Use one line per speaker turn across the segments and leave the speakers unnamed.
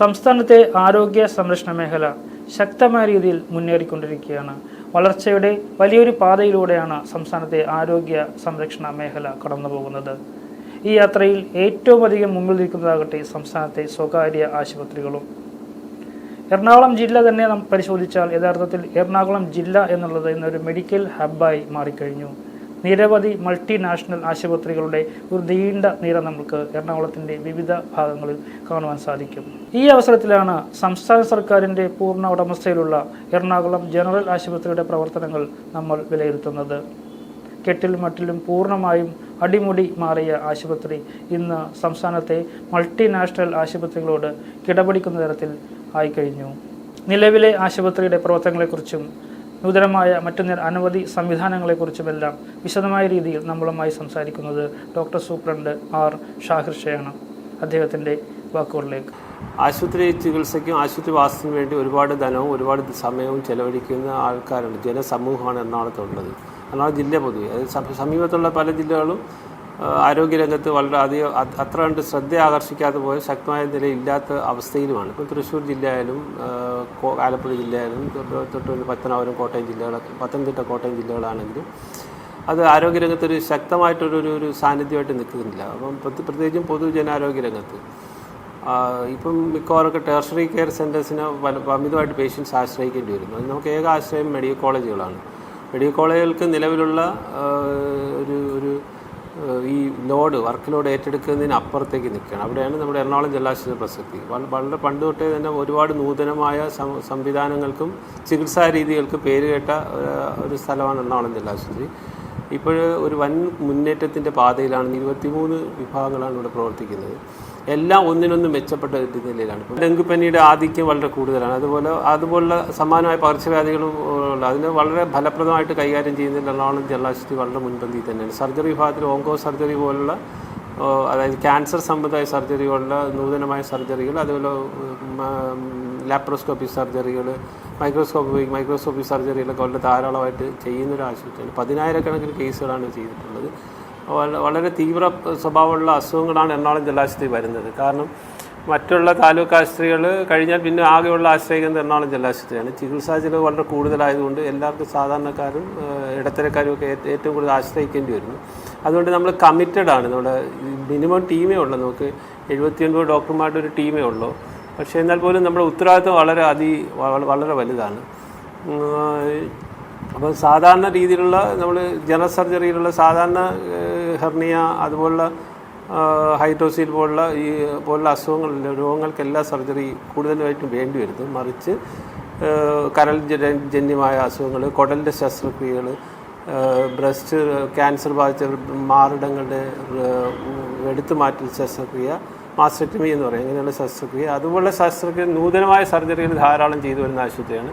സംസ്ഥാനത്തെ ആരോഗ്യ സംരക്ഷണ മേഖല ശക്തമായ രീതിയിൽ മുന്നേറിക്കൊണ്ടിരിക്കുകയാണ്. വളർച്ചയുടെ വലിയൊരു പാതയിലൂടെയാണ് സംസ്ഥാനത്തെ ആരോഗ്യ സംരക്ഷണ മേഖല കടന്നു പോകുന്നത് ഈ യാത്രയിൽ ഏറ്റവും അധികം മുമ്പിൽ നിൽക്കുന്നതാകട്ടെ സംസ്ഥാനത്തെ സ്വകാര്യ ആശുപത്രികളും. എറണാകുളം ജില്ല തന്നെ നാം പരിശോധിച്ചാൽ യഥാർത്ഥത്തിൽ എറണാകുളം ജില്ല എന്നുള്ളത് ഇന്നൊരു മെഡിക്കൽ ഹബ്ബായി മാറിക്കഴിഞ്ഞു. നിരവധി മൾട്ടിനാഷണൽ ആശുപത്രികളുടെ ഒരു നീണ്ട നിര നമുക്ക് എറണാകുളത്തിന്റെ വിവിധ ഭാഗങ്ങളിൽ കാണുവാൻ സാധിക്കും. ഈ അവസരത്തിലാണ് സംസ്ഥാന സർക്കാരിന്റെ പൂർണ ഉടമസ്ഥയിലുള്ള എറണാകുളം ജനറൽ ആശുപത്രിയുടെ പ്രവർത്തനങ്ങൾ നമ്മൾ വിലയിരുത്തുന്നത്. കെട്ടിലും മട്ടിലും പൂർണമായും അടിമുടി മാറിയ ആശുപത്രി ഇന്ന് സംസ്ഥാനത്തെ മൾട്ടിനാഷണൽ ആശുപത്രികളോട് കിടപിടിക്കുന്ന തരത്തിൽ ആയിക്കഴിഞ്ഞു. നിലവിലെ ആശുപത്രിയുടെ പ്രവർത്തനങ്ങളെക്കുറിച്ചും നൂതനമായ മറ്റു അനവധി സംവിധാനങ്ങളെക്കുറിച്ചുമെല്ലാം വിശദമായ രീതിയിൽ നമ്മളുമായി സംസാരിക്കുന്നത് ഡോക്ടർ സൂപ്രണ്ട് ആർ ഷാഹിർഷയാണ്. അദ്ദേഹത്തിന്റെ വാക്കുകളിലേക്ക്.
ആശുപത്രി ചികിത്സയ്ക്കും ആശുപത്രി വാസത്തിനും വേണ്ടി ഒരുപാട് ധനവും ഒരുപാട് സമയവും ചെലവഴിക്കുന്ന ആൾക്കാരുണ്ട് ജനസമൂഹമാണ് എറണാകുളത്തുള്ളത് എറണാകുളം ജില്ല പൊതുവെ. സമീപത്തുള്ള പല ജില്ലകളും ആരോഗ്യരംഗത്ത് വളരെ അധികം അത് അത്ര കണ്ട് ശ്രദ്ധ ആകർഷിക്കാതെ പോയ ശക്തമായ നിലയില്ലാത്ത അവസ്ഥയിലുമാണ്. ഇപ്പോൾ തൃശ്ശൂർ ജില്ലയായാലും ആലപ്പുഴ ജില്ലയായാലും തൊട്ട് പത്തനാപുരം കോട്ടയം ജില്ലകളൊക്കെ പത്തനംതിട്ട കോട്ടയം ജില്ലകളാണെങ്കിലും അത് ആരോഗ്യരംഗത്ത് ഒരു ശക്തമായിട്ടൊരു ഒരു ഒരു സാന്നിധ്യമായിട്ട് നിൽക്കുന്നില്ല. അപ്പം പ്രത്യേക- പ്രത്യേകിച്ചും പൊതുജനാരോഗ്യ രംഗത്ത് ഇപ്പം മിക്കവാറൊക്കെ ടെർഷറി കെയർ സെന്റേഴ്സിനെ അമിതമായിട്ട് പേഷ്യൻസ് ആശ്രയിക്കേണ്ടി വരുന്നു. അത് നമുക്ക് ഏക ആശ്രയം മെഡിക്കൽ കോളേജുകളാണ് മെഡിക്കൽ കോളേജുകൾക്ക് നിലവിലുള്ള ഒരു ഒരു ഈ ലോഡ് വർക്ക് ലോഡ് ഏറ്റെടുക്കുന്നതിന് അപ്പുറത്തേക്ക് നിൽക്കുകയാണ്. അവിടെയാണ് നമ്മുടെ എറണാകുളം ജലാശുപത്രി പ്രസക്തി. വളരെ പണ്ട് തൊട്ടേ തന്നെ ഒരുപാട് നൂതനമായ സംവിധാനങ്ങൾക്കും ചികിത്സാ രീതികൾക്കും പേരുകേട്ട ഒരു- സ്ഥലമാണ് എറണാകുളം ജലാശുപത്രി ഇപ്പോൾ ഒരു വൻ മുന്നേറ്റത്തിന്റെ പാതയിലാണ് ഇരുപത്തിമൂന്ന് വിഭാഗങ്ങളാണ് ഇവിടെ പ്രവർത്തിക്കുന്നത്. എല്ലാം ഒന്നിനൊന്ന് മെച്ചപ്പെട്ട നിലയിലാണ് ഇപ്പോൾ ഡെങ്കിപ്പനിയുടെ ആധിക്യം വളരെ കൂടുതലാണ്. അതുപോലെ അതുപോലുള്ള സമാനമായ പകർച്ചവ്യാധികളും ഉള്ള അതിന് വളരെ ഫലപ്രദമായിട്ട് കൈകാര്യം ചെയ്യുന്നതിൽ എറണാകുളം ജലാശുപത്രി വളരെ മുൻപന്തിയിൽ തന്നെയാണ്. സർജറി വിഭാഗത്തിൽ ഓങ്കോ സർജറി പോലുള്ള അതായത് ക്യാൻസർ സംബന്ധമായ സർജറികളുള്ള നൂതനമായ സർജറികൾ അതുപോലെ ലാപ്രോസ്കോപ്പി സർജറികൾ മൈക്രോസ്കോപ്പി മൈക്രോസ്കോപ്പി സർജറികളൊക്കെ വളരെ ധാരാളമായിട്ട് ചെയ്യുന്ന ഒരു ആശുപത്രിയാണ്. പതിനായിരക്കണക്കിന് കേസുകളാണ് ചെയ്തിട്ടുള്ളത്. വളരെ തീവ്ര സ്വഭാവമുള്ള അസുഖങ്ങളാണ് എറണാകുളം ജലാശയത്തിൽ വരുന്നത്. കാരണം മറ്റുള്ള താലൂക്ക് ആശുപത്രികൾ കഴിഞ്ഞാൽ പിന്നെ ആകെയുള്ള ആശ്രയിക്കുന്നത് എറണാകുളം ജലാശുപത്രിയാണ് ചികിത്സാ ചിലവ് വളരെ കൂടുതലായതുകൊണ്ട് എല്ലാവർക്കും സാധാരണക്കാരും ഇടത്തരക്കാരും ഒക്കെ ഏറ്റവും കൂടുതൽ ആശ്രയിക്കേണ്ടി വരുന്നു. അതുകൊണ്ട് നമ്മൾ കമ്മിറ്റഡ് ആണ്. നമ്മുടെ മിനിമം ടീമേ ഉള്ളൂ. നമുക്ക് എഴുപത്തിയൊൻപത് ഡോക്ടർമാരുടെ ഒരു ടീമേ ഉള്ളൂ. പക്ഷേ എന്നാൽ പോലും നമ്മുടെ ഉത്തരവാദിത്വം വളരെ അതി വളരെ വലുതാണ്. അപ്പോൾ സാധാരണ രീതിയിലുള്ള നമ്മൾ ജനറൽ സർജറിയിലുള്ള സാധാരണ ഹെർണിയ അതുപോലുള്ള ഹൈഡ്രോസീൽ പോലുള്ള ഈ പോലുള്ള അസുഖങ്ങൾ രോഗങ്ങൾക്കെല്ലാം സർജറി കൂടുതലായിട്ടും വേണ്ടി വരുന്നു. മറിച്ച് കരൾ ജന്യമായ അസുഖങ്ങൾ കുടലിന്റെ ശസ്ത്രക്രിയകൾ ബ്രസ്റ്റ് ക്യാൻസർ ബാധിച്ച മാറിടങ്ങളുടെ എടുത്തു മാറ്റൽ ശസ്ത്രക്രിയ മാസ്റ്റക്ടമി എന്ന് പറയും. അങ്ങനെയുള്ള ശസ്ത്രക്രിയ. അതുപോലുള്ള ശസ്ത്രക്രിയ നൂതനമായ സർജറികൾ ധാരാളം ചെയ്തു വരുന്ന ആശുപത്രിയാണ്.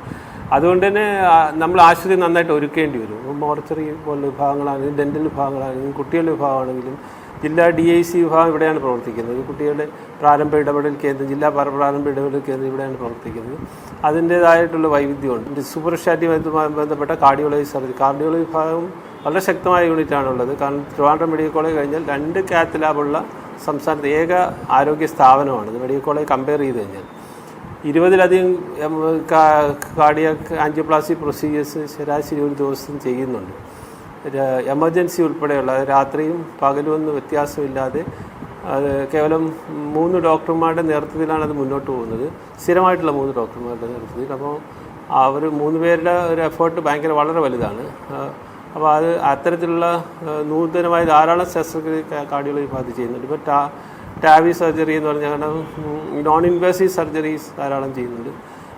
അതുകൊണ്ട് തന്നെ നമ്മൾ ആശുപത്രി നന്നായിട്ട് ഒരുക്കേണ്ടി വരും. മോർച്ചറി പോലുള്ള വിഭാഗങ്ങളാണെങ്കിലും ഡെന്റൽ വിഭാഗങ്ങളാണെങ്കിലും കുട്ടികളുടെ വിഭാഗമാണെങ്കിലും ജില്ലാ ഡി ഐ സി വിഭാഗം ഇവിടെയാണ് പ്രവർത്തിക്കുന്നത്. കുട്ടികളുടെ പ്രാരംഭ ഇടപെടൽ കേന്ദ്രം ജില്ലാ പ്ര- പ്രാരംഭ ഇടപെടൽ കേന്ദ്രം ഇവിടെയാണ് പ്രവർത്തിക്കുന്നത്. അതിന്റേതായിട്ടുള്ള വൈവിധ്യമുണ്ട്. സൂപ്പർ സ്റ്റാറ്റുമായി ബന്ധപ്പെട്ട കാർഡിയോളജി സർജറി കാർഡിയോളജി വിഭാഗം വളരെ ശക്തമായ യൂണിറ്റാണ് ഉള്ളത് കാരണം ട്രിവാൻഡ്രം മെഡിക്കൽ കോളേജ് കഴിഞ്ഞാൽ രണ്ട് കാത്ത് ലാബുള്ള സംസ്ഥാനത്തെ ഏക ആരോഗ്യ സ്ഥാപനമാണ്. മെഡിക്കൽ കോളേജ് കമ്പയർ ചെയ്ത് കഴിഞ്ഞാൽ. ഇരുപതിലധികം കാർഡിയക് ആൻജിയോപ്ലാസ്റ്റി പ്രൊസീജിയേഴ്സ് ശരാശരി ഒരു ദിവസം ചെയ്യുന്നുണ്ട്. എമർജൻസി ഉൾപ്പെടെയുള്ള രാത്രിയും പകലും ഒന്നും വ്യത്യാസമില്ലാതെ അത് കേവലം മൂന്ന് ഡോക്ടർമാരുടെ നേതൃത്വത്തിലാണ് അത് മുന്നോട്ട് പോകുന്നത്. സ്ഥിരമായിട്ടുള്ള മൂന്ന് ഡോക്ടർമാരുടെ നേതൃത്വത്തിൽ. അപ്പോൾ അവർ മൂന്ന് പേരുടെ ഒരു എഫേർട്ട് ഭയങ്കര വളരെ വലുതാണ്. അപ്പോൾ അത് അത്തരത്തിലുള്ള നൂതനമായ ധാരാളം ശസ്ത്രക്രിയ കാർഡിയോളജി ഭാഗത്ത് ചെയ്യുന്നുണ്ട്. ഇപ്പോൾ ടാവി സർജറി എന്ന് പറഞ്ഞാൽ നോൺ ഇൻവേസീവ് സർജറീസ് ധാരാളം ചെയ്യുന്നുണ്ട്.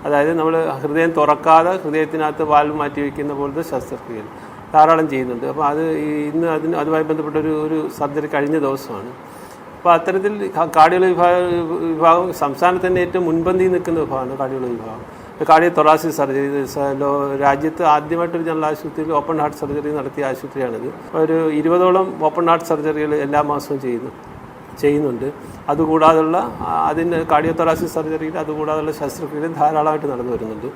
അതായത് നമ്മൾ ഹൃദയം തുറക്കാതെ ഹൃദയത്തിനകത്ത് വാൽവ് മാറ്റി വയ്ക്കുന്ന പോലത്തെ ശസ്ത്രക്രിയകൾ ധാരാളം ചെയ്യുന്നുണ്ട്. അപ്പോൾ അത് ഇന്ന് അതിന് അതുമായി ബന്ധപ്പെട്ട ഒരു ഒരു സർജറി കഴിഞ്ഞ ദിവസമാണ്. അപ്പോൾ അത്തരത്തിൽ കാർഡിയോളജി വിഭാഗ വിഭാഗം സംസ്ഥാനത്ത് തന്നെ ഏറ്റവും മുൻപന്തിയിൽ നിൽക്കുന്ന വിഭാഗമാണ് കാർഡിയോളജി വിഭാഗം. കാർഡിയോ തൊറാസിക് സർജറി രാജ്യത്ത് ആദ്യമായിട്ടൊരു ജനറൽ ആശുപത്രിയിൽ ഓപ്പൺ ഹാർട്ട് സർജറി നടത്തിയ ആശുപത്രിയാണിത്. ഒരു ഇരുപതോളം ഓപ്പൺ ഹാർട്ട് സർജറികൾ എല്ലാ മാസവും ചെയ്യുന്നു. ചെയ്യുന്നുണ്ട്. അതുകൂടാതെയുള്ള അതിന് കാർഡിയോതൊറാസിക് സർജറിയിൽ അതുകൂടാതെയുള്ള ശസ്ത്രക്രിയ ധാരാളമായിട്ട് നടന്നു വരുന്നുണ്ട്.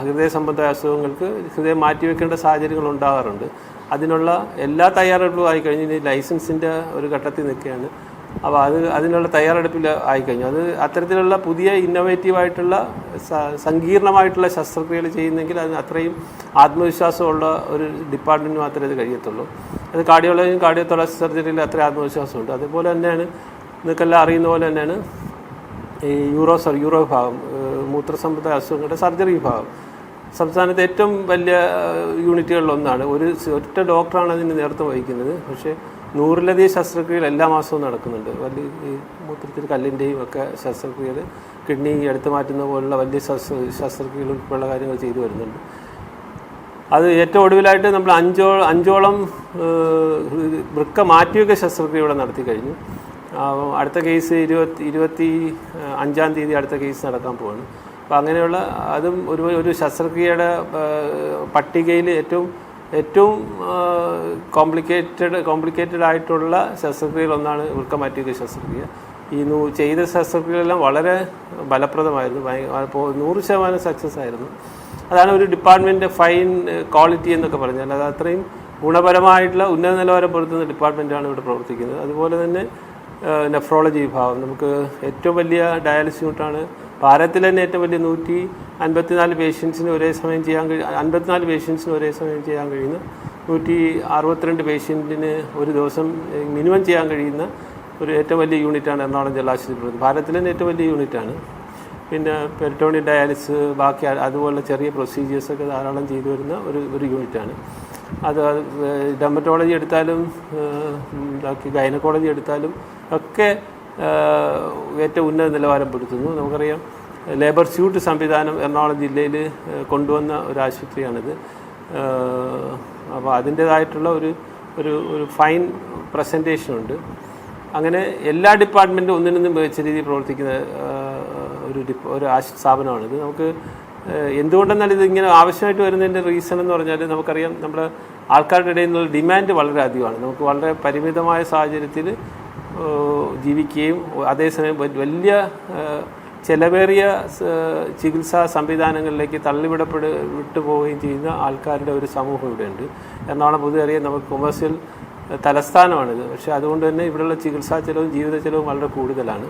ഹൃദയ സംബന്ധമായ അസുഖങ്ങൾക്ക് ഹൃദയം മാറ്റിവെക്കേണ്ട സാഹചര്യങ്ങൾ ഉണ്ടാകാറുണ്ട്. അതിനുള്ള എല്ലാ തയ്യാറെടുപ്പും ആയി കഴിഞ്ഞ് ലൈസൻസിന്റെ ഒരു ഘട്ടത്തിൽ നിൽക്കുകയാണ്. അപ്പോൾ അത് അതിനുള്ള തയ്യാറെടുപ്പിൽ ആയിക്കഴിഞ്ഞു. അത് അത്തരത്തിലുള്ള പുതിയ ഇന്നോവേറ്റീവായിട്ടുള്ള സങ്കീർണമായിട്ടുള്ള ശസ്ത്രക്രിയകൾ ചെയ്യുന്നെങ്കിൽ അതിന് അത്രയും ആത്മവിശ്വാസമുള്ള ഒരു ഡിപ്പാർട്ട്മെന്റ് മാത്രമേ ഇത് കഴിയത്തുള്ളൂ. അത് കാർഡിയോളജിയും കാർഡിയോതൊളജി സർജറിയിൽ അത്ര ആത്മവിശ്വാസമുണ്ട്. അതുപോലെ തന്നെയാണ് നിങ്ങൾക്കെല്ലാം അറിയുന്ന പോലെ തന്നെയാണ് ഈ യൂറോ സർ യൂറോ വിഭാഗം മൂത്രസംബന്ധ അസുഖങ്ങളുടെ സർജറി വിഭാഗം. സംസ്ഥാനത്തെ ഏറ്റവും വലിയ യൂണിറ്റുകളിലൊന്നാണ് ഒരു ഒറ്റ ഡോക്ടറാണ് അതിന് നേതൃത്വം വഹിക്കുന്നത്. പക്ഷേ നൂറിലധികം ശസ്ത്രക്രിയകൾ എല്ലാ മാസവും നടക്കുന്നുണ്ട്. വലിയ ഈ മൂത്രത്തിൽ കല്ലിന്റെയും ഒക്കെ ശസ്ത്രക്രിയകൾ കിഡ്നി എടുത്തു മാറ്റുന്ന പോലുള്ള വലിയ ശസ്ത്ര ശസ്ത്രക്രിയകൾ ഉൾപ്പെടെയുള്ള കാര്യങ്ങൾ ചെയ്തു വരുന്നുണ്ട്. അത് ഏറ്റവും ഒടുവിലായിട്ട് നമ്മൾ അഞ്ചോ അഞ്ചോളം വൃക്ക മാറ്റിയൊക്കെ ശസ്ത്രക്രിയ ഇവിടെ നടത്തി കഴിഞ്ഞു. അടുത്ത കേസ് ഇരുപത്തി ഇരുപത്തി അഞ്ചാം തീയതി അടുത്ത കേസ് നടക്കാൻ പോവാണ് അപ്പോൾ അങ്ങനെയുള്ള അതും ഒരു ഒരു ശസ്ത്രക്രിയയുടെ പട്ടികയിൽ ഏറ്റവും ഏറ്റവും കോംപ്ലിക്കേറ്റഡ് കോംപ്ലിക്കേറ്റഡ് ആയിട്ടുള്ള ശസ്ത്രക്രിയകളൊന്നാണ് വൃക്ക മാറ്റിയൊക്കെ ശസ്ത്രക്രിയ. ഈ നൂ ചെയ്ത ശസ്ത്രക്രിയകളെല്ലാം വളരെ ഫലപ്രദമായിരുന്നു. നൂറ് ശതമാനം സക്സസ് ആയിരുന്നു. അതാണ് ഒരു ഡിപ്പാർട്ട്മെന്റ് ഫൈൻ ക്വാളിറ്റി എന്നൊക്കെ പറഞ്ഞാൽ അത് അത്രയും ഗുണപരമായിട്ടുള്ള ഉന്നത നിലവാരം പുലർത്തുന്ന ഡിപ്പാർട്ട്മെന്റാണ് ഇവിടെ പ്രവർത്തിക്കുന്നത്. അതുപോലെ തന്നെ നെഫ്രോളജി വിഭാഗം. നമുക്ക് ഏറ്റവും വലിയ ഡയാലിസിസ് യൂണിറ്റാണ് ഭാരതത്തിൽ തന്നെ ഏറ്റവും വലിയ നൂറ്റി അൻപത്തിനാല് പേഷ്യൻസിന് ഒരേ സമയം ചെയ്യാൻ കഴിയും അൻപത്തിനാല് പേഷ്യൻസിന് ഒരേ സമയം ചെയ്യാൻ കഴിയുന്ന നൂറ്റി അറുപത്തിരണ്ട് പേഷ്യന്റിന് ഒരു ദിവസം മിനിമം ചെയ്യാൻ കഴിയുന്ന ഒരു ഏറ്റവും വലിയ യൂണിറ്റാണ് എറണാകുളം ജലാശുപത്രി ഭാരതത്തിലെ തന്നെ ഏറ്റവും വലിയ യൂണിറ്റാണ് പിന്നെ പെരിറ്റോണി ഡയാലിസ് ബാക്കി അതുപോലുള്ള ചെറിയ പ്രൊസീജിയേഴ്സൊക്കെ ധാരാളം ചെയ്തു വരുന്ന ഒരു ഒരു യൂണിറ്റാണ് അത് ഡെമറ്റോളജി എടുത്താലും ബാക്കി ഗൈനക്കോളജി എടുത്താലും ഒക്കെ ഏറ്റവും ഉന്നത നിലവാരം പെടുത്തുന്നു നമുക്കറിയാം ലേബർ സ്യൂട്ട് സംവിധാനം എറണാകുളം ജില്ലയിൽ കൊണ്ടുവന്ന ഒരു ആശുപത്രിയാണിത്. അപ്പോൾ അതിന്റേതായിട്ടുള്ള ഒരു ഒരു ഒരു ഫൈൻ പ്രസന്റേഷനുണ്ട് അങ്ങനെ എല്ലാ ഡിപ്പാർട്ട്മെന്റും ഒന്നിനൊന്നും മികച്ച രീതിയിൽ പ്രവർത്തിക്കുന്ന ഒരു ഡിപ്പ ഒരു ആശ സ്ഥാപനമാണിത് നമുക്ക് ഏഹ്, എന്തുകൊണ്ടെന്നാൽ ഇത് ഇങ്ങനെ ആവശ്യമായിട്ട് വരുന്നതിന്റെ റീസൺ എന്ന് പറഞ്ഞാൽ നമുക്കറിയാം നമ്മുടെ ആൾക്കാരുടെ ഇടയിൽ നിന്നുള്ള ഡിമാൻഡ് വളരെ അധികമാണ്. നമുക്ക് വളരെ പരിമിതമായ സാഹചര്യത്തിൽ ജീവിക്കുകയും അതേസമയം വലിയ ചിലവേറിയ ചികിത്സാ സംവിധാനങ്ങളിലേക്ക് തള്ളിവിടപ്പെട് വിട്ടുപോവുകയും ചെയ്യുന്ന ആൾക്കാരുടെ ഒരു സമൂഹം ഇവിടെയുണ്ട്. എറണാകുളം പൊതുവെ അറിയാം നമുക്ക് കൊമേഴ്സ്യൽ തലസ്ഥാനമാണിത്. പക്ഷേ അതുകൊണ്ട് തന്നെ ഇവിടെയുള്ള ചികിത്സാ ചെലവും ജീവിത ചെലവും വളരെ കൂടുതലാണ്.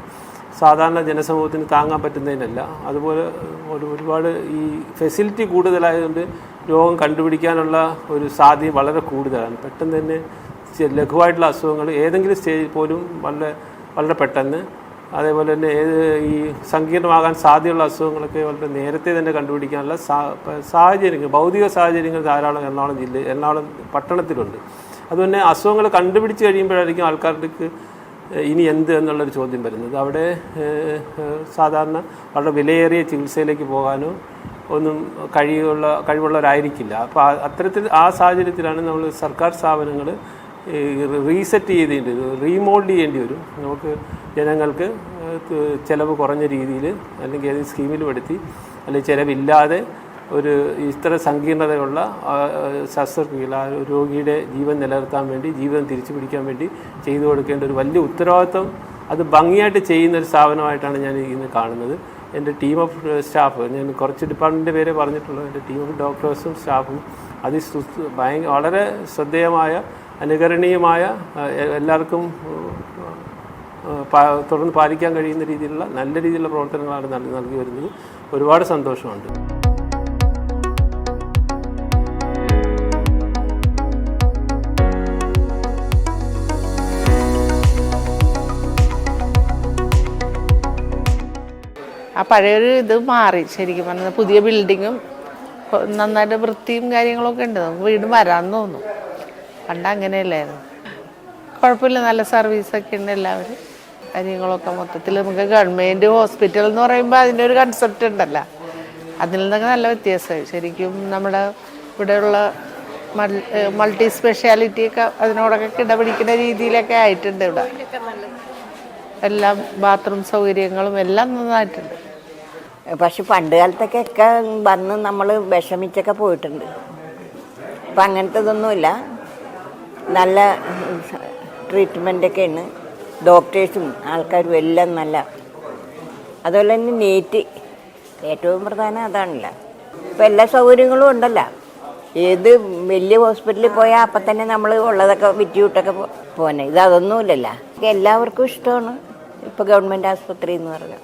സാധാരണ ജനസമൂഹത്തിന് താങ്ങാൻ പറ്റുന്നതിനല്ല. അതുപോലെ ഒരു ഒരുപാട് ഈ ഫെസിലിറ്റി കൂടുതലായതുകൊണ്ട് രോഗം കണ്ടുപിടിക്കാനുള്ള ഒരു സാധ്യത വളരെ കൂടുതലാണ്. പെട്ടെന്ന് തന്നെ ലഘുവായിട്ടുള്ള അസുഖങ്ങൾ ഏതെങ്കിലും സ്റ്റേജിൽ പോലും വളരെ വളരെ പെട്ടെന്ന്. അതേപോലെ തന്നെ ഏത് ഈ സങ്കീർണമാകാൻ സാധ്യതയുള്ള അസുഖങ്ങളൊക്കെ വളരെ നേരത്തെ തന്നെ കണ്ടുപിടിക്കാനുള്ള സാഹചര്യങ്ങൾ ഭൗതിക സാഹചര്യങ്ങൾ ധാരാളം എറണാകുളം ജില്ല എറണാകുളം പട്ടണത്തിലുണ്ട്. അതുതന്നെ അസുഖങ്ങൾ കണ്ടുപിടിച്ച് കഴിയുമ്പോഴായിരിക്കും ആൾക്കാർക്ക് ഇനി എന്ത് എന്നുള്ളൊരു ചോദ്യം വരുന്നത്. അവിടെ സാധാരണ വളരെ വിലയേറിയ ചികിത്സയിലേക്ക് പോകാനോ ഒന്നും കഴിയുള്ള കഴിവുള്ളവരായിരിക്കില്ല. അപ്പോൾ അത്തരത്തിൽ ആ സാഹചര്യത്തിലാണ് നമ്മൾ സർക്കാർ സ്ഥാപനങ്ങൾ റീസെറ്റ് ചെയ്തേണ്ടി വരും റീമോൾഡ് ചെയ്യേണ്ടി വരും. നമുക്ക് ജനങ്ങൾക്ക് ചെലവ് കുറഞ്ഞ രീതിയിൽ അല്ലെങ്കിൽ ഏതെങ്കിലും സ്കീമിൽ പെടുത്തി അല്ലെങ്കിൽ ചിലവില്ലാതെ ഒരു ഇത്ര സങ്കീർണതയുള്ള ശസ്ത്രക്രിയകൾ ആ രോഗിയുടെ ജീവൻ നിലനിർത്താൻ വേണ്ടി ജീവൻ തിരിച്ചു പിടിക്കാൻ വേണ്ടി ചെയ്തു കൊടുക്കേണ്ട ഒരു വലിയ ഉത്തരവാദിത്വം അത് ഭംഗിയായിട്ട് ചെയ്യുന്ന ഒരു സ്ഥാപനമായിട്ടാണ് ഞാൻ ഇന്ന് കാണുന്നത്. എന്റെ ടീം ഓഫ് സ്റ്റാഫ് ഞാൻ കുറച്ച് ഡിപ്പാർട്ട്മെന്റ് പേരെ പറഞ്ഞിട്ടുള്ളൂ. എന്റെ ടീം ഓഫ് ഡോക്ടേഴ്സും സ്റ്റാഫും അതി ഭയങ്കര വളരെ ശ്രദ്ധേയമായ അനുകരണീയമായ എല്ലാവർക്കും തുടർന്ന് പാലിക്കാൻ കഴിയുന്ന രീതിയിലുള്ള നല്ല രീതിയിലുള്ള പ്രവർത്തനങ്ങളാണ് നൽകി വരുന്നത്. ഒരുപാട് സന്തോഷമുണ്ട്.
ആ പഴയൊരു ഇത് മാറി ശരിക്കും പറഞ്ഞാൽ പുതിയ ബിൽഡിങ്ങും നന്നായിട്ട് വൃത്തിയും കാര്യങ്ങളൊക്കെ ഉണ്ട്. നമുക്ക് വീട് വരാൻ തോന്നും പണ്ട് അങ്ങനെയല്ലായിരുന്നു. കുഴപ്പമില്ല നല്ല സർവീസൊക്കെ ഉണ്ട് എല്ലാവരും. കാര്യങ്ങളൊക്കെ മൊത്തത്തിൽ നമുക്ക് ഗവൺമെന്റ് ഹോസ്പിറ്റൽ എന്ന് പറയുമ്പോൾ അതിന്റെ ഒരു കൺസെപ്റ്റ് ഉണ്ടല്ലോ. അതിൽ നിന്നൊക്കെ നല്ല വ്യത്യാസമായി. ശരിക്കും നമ്മുടെ ഇവിടെയുള്ള മൾട്ടി സ്പെഷ്യാലിറ്റി ഒക്കെ അതിനോടൊക്കെ കിടപിടിക്കുന്ന രീതിയിലൊക്കെ ആയിട്ടുണ്ട് ഇവിടെ. എല്ലാം ബാത്റൂം സൗകര്യങ്ങളും എല്ലാം നന്നായിട്ടുണ്ട്.
പക്ഷെ പണ്ട് കാലത്തൊക്കെ ഒക്കെ വന്ന് നമ്മൾ വിഷമിച്ചൊക്കെ പോയിട്ടുണ്ട്. അപ്പം അങ്ങനത്തെ ഇതൊന്നുമില്ല നല്ല ട്രീറ്റ്മെന്റൊക്കെയാണ് ഡോക്ടേഴ്സും ആൾക്കാരും എല്ലാം നല്ല. അതുപോലെ തന്നെ നീറ്റ് ഏറ്റവും പ്രധാനം അതാണല്ലോ. ഇപ്പം എല്ലാ സൗകര്യങ്ങളും ഉണ്ടല്ലോ. ഏത് വലിയ ഹോസ്പിറ്റലിൽ പോയാൽ അപ്പം തന്നെ നമ്മൾ ഉള്ളതൊക്കെ വിറ്റുവിട്ടൊക്കെ പോന്നെ. ഇത് അതൊന്നുമില്ലല്ലോ എല്ലാവർക്കും ഇഷ്ടമാണ്. ഇപ്പോൾ ഗവൺമെന്റ് ആസ്പത്രി എന്ന് പറഞ്ഞാൽ